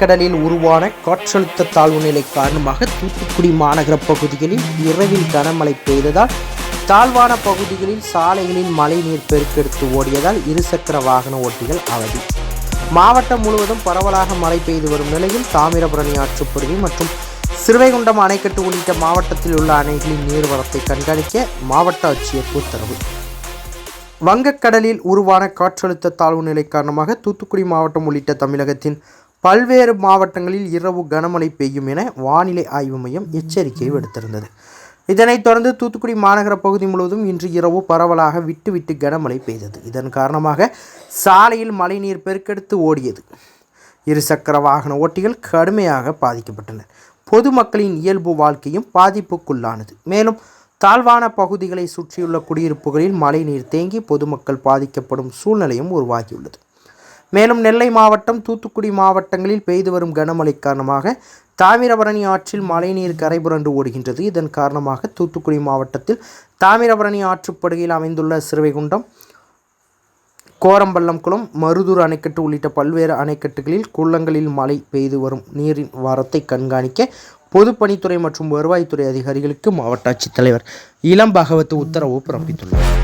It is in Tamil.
கடலில் உருவான காற்றழுத்த தாழ்வு நிலை காரணமாக தூத்துக்குடி மாநகர பகுதிகளில் இரவில் கனமழை பெய்ததால் தாழ்வான பகுதிகளில் சாலைகளில் மழைநீர் பெருக்கெடுத்து ஓடியதால் இருசக்கர வாகன ஓட்டிகள் அவதி. மாவட்டம் முழுவதும் பரவலாக மழை பெய்து வரும் நிலையில் தாமிரபரணி ஆற்றுப்படுகை மற்றும் சிறுவைகுண்டம் அணைக்கட்டு உள்ளிட்ட மாவட்டத்தில் உள்ள அணைகளின் நீர்வரத்தை கண்காணிக்க மாவட்ட ஆட்சியர் உத்தரவு. வங்கக்கடலில் உருவான காற்றழுத்த தாழ்வு நிலை காரணமாக தூத்துக்குடி மாவட்டம் உள்ளிட்ட தமிழகத்தின் பல்வேறு மாவட்டங்களில் இரவு கனமழை பெய்யும் என வானிலை ஆய்வு மையம் எச்சரிக்கை விடுத்திருந்தது. இதனைத் தொடர்ந்து தூத்துக்குடி மாநகர பகுதி முழுவதும் இன்று இரவு பரவலாக விட்டு விட்டு கனமழை பெய்தது. இதன் காரணமாக சாலையில் மழைநீர் பெருக்கெடுத்து ஓடியது. இருசக்கர வாகன ஓட்டிகள் கடுமையாக பாதிக்கப்பட்டனர் பொதுமக்களின் இயல்பு வாழ்க்கையும் பாதிப்புக்குள்ளானது. மேலும் தாழ்வான பகுதிகளை சுற்றியுள்ள குடியிருப்புகளில் மழைநீர் தேங்கி பொதுமக்கள் பாதிக்கப்படும் சூழ்நிலையும் உருவாகியுள்ளது. மேலும் நெல்லை மாவட்டம் தூத்துக்குடி மாவட்டங்களில் பெய்து வரும் கனமழை காரணமாக தாமிரபரணி ஆற்றில் மழைநீர் கரைபுரண்டு ஓடுகின்றது. இதன் காரணமாக தூத்துக்குடி மாவட்டத்தில் தாமிரபரணி ஆற்றுப்படுகையில் அமைந்துள்ள சிறுவைகுண்டம் கோரம்பள்ளம் குளம் மருதூர் அணைக்கட்டு உள்ளிட்ட பல்வேறு அணைக்கட்டுகளில் குளங்களில் மழை பெய்து வரும் நீரின் வரத்தை கண்காணிக்க பொதுப்பணித்துறை மற்றும் வருவாய்த்துறை அதிகாரிகளுக்கு மாவட்ட ஆட்சித்தலைவர் இளம் பகவத் உத்தரவு பிறப்பித்துள்ளார்.